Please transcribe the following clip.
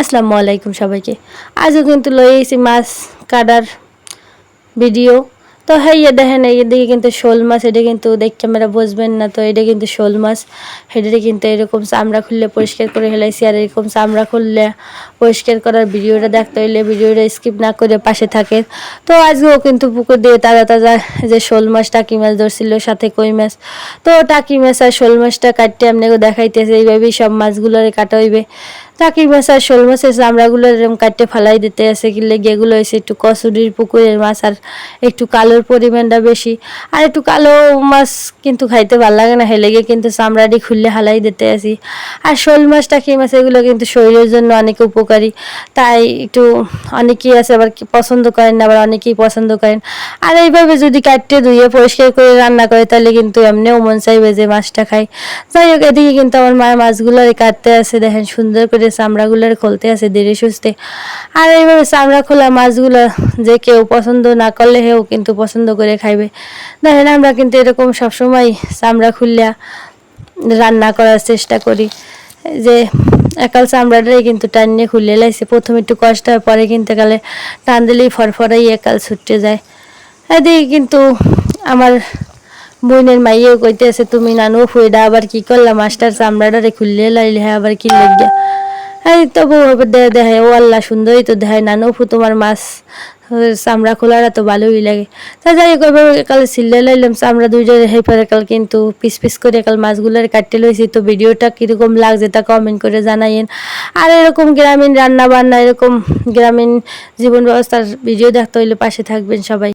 আসসালামু আলাইকুম সবাইকে। আজও কিন্তু লই এসেছি মাছ কাটার ভিডিও। তো হ্যাঁ ইয়ে দেখেন দিকে কিন্তু শোল মাছ, এটা কিন্তু দেখে আমরা বুঝবেন না, তো এটা কিন্তু শোল মাছ। সেটারে কিন্তু এরকম চামড়া খুললে পরিষ্কার করে ফেলাইছি, আর এরকম চামড়া খুললে পরিষ্কার করার ভিডিওটা দেখতে হইলে ভিডিওটা স্কিপ না করে পাশে থাকে তো আজকেও কিন্তু পুকুর দিয়ে তাজা তাজা যে শোল মাছ, টাকি মাছ ধরছিল, সাথে কই মাছ। তো টাকি মাছ আর শোল মাছটা কাটতে আপনাকে দেখাইতেছে, এইভাবেই সব মাছগুলোরে কাটা হইবে। মাছ আর শোল মাছের চামড়াগুলো এরকম কাটতে ফালাই দিতে আছে কিনলে গেগুলো হয়েছে একটু কচুরির পুকুরের মাছ আর একটু কালোর পরিমাণটা বেশি। আর একটু কালো মাছ কিন্তু খাইতে ভালো লাগে না হেলেগে কিন্তু চামড়াটি খুললে হালাই দিতে আসি আর শোল মাছ টাকি মাছ এগুলো কিন্তু শরীরের জন্য অনেক উপকারী। তাই একটু অনেকেই আছে আবার পছন্দ করেন না, আবার অনেকেই পছন্দ করেন। আর এইভাবে যদি কাটতে ধুয়ে পরিষ্কার করে রান্না করে, তাহলে কিন্তু এমনিও মন চাইবে যে মাছটা খাই। যাই হোক, এদিকে কিন্তু আমার মায়ের মাছগুলো কাটতে আছে, দেখেন সুন্দর করে চামড়াগুলোর খুলতে আছে ধীরে সুস্থে। আর এইভাবে চামড়া খোলা মাছগুলো যে কেউ পছন্দ না করলে হেও কিন্তু পছন্দ করে খাইবে। দেখেন আমরা কিন্তু এরকম সবসময় চামড়া খুললে রান্না করার চেষ্টা করি। যে একাল চামড়াটাই কিন্তু টান নিয়ে খুলে লাইছে। প্রথমে একটু কষ্ট হয়, পরে কিন্তু একালে টান দিলেই ফরফরাই একাল ছুটে যায়। এদিকে কিন্তু আমার বোনের মাইয়েও কইতেছে, তুমি নানু ফুইডা, আবার কি করলাম মাস্টার চামড়াটারে খুললে লাইলে হ্যাঁ আবার কি লাগিয়া এই তো বউ হবে দেহ দেখায় ও আল্লাহ সুন্দরই তো দেখায় নানু ফু তোমার মাছ, চামড়া খোলারা তো ভালোই লাগে। তা যাই হোক এবার কাল সিল্লে লাইলাম, চামড়া দুইটা রেহাই পরে কাল কিন্তু পিস পিস করে কাল মাছগুলোর কাটতে লইছি। তো ভিডিওটা কীরকম লাগছে তা কমেন্ট করে জানাইন আর এরকম গ্রামীণ রান্না বান্না এরকম গ্রামীণ জীবন ব্যবস্থার ভিডিও দেখতে হইলে পাশে থাকবেন সবাই।